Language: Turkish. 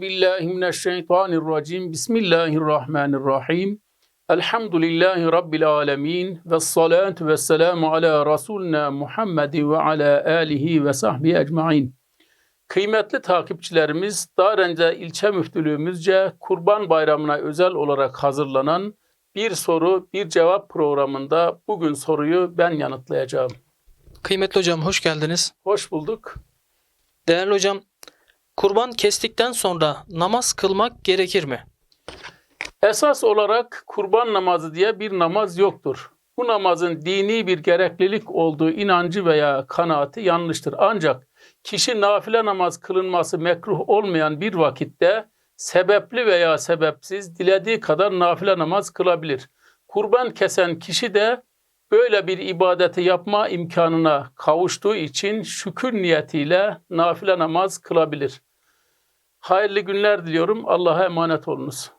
billahi mineşşeytanirracim. Bismillahirrahmanirrahim. Elhamdülillahi Rabbil alemin. Ve salatu ve selamu ala Resulina Muhammedi ve ala alihi ve sahbihi ecmain. Kıymetli takipçilerimiz, Darence ilçe müftülüğümüzce Kurban Bayramı'na özel olarak hazırlanan bir soru bir cevap programında bugün soruyu ben yanıtlayacağım. Kıymetli hocam hoş geldiniz. Hoş bulduk. Değerli hocam, kurban kestikten sonra namaz kılmak gerekir mi? Esas olarak kurban namazı diye bir namaz yoktur. Bu namazın dini bir gereklilik olduğu inancı veya kanaati yanlıştır. Ancak kişi nafile namaz kılınması mekruh olmayan bir vakitte sebepli veya sebepsiz dilediği kadar nafile namaz kılabilir. Kurban kesen kişi de böyle bir ibadeti yapma imkanına kavuştuğu için şükür niyetiyle nafile namaz kılabilir. Hayırlı günler diliyorum. Allah'a emanet olunuz.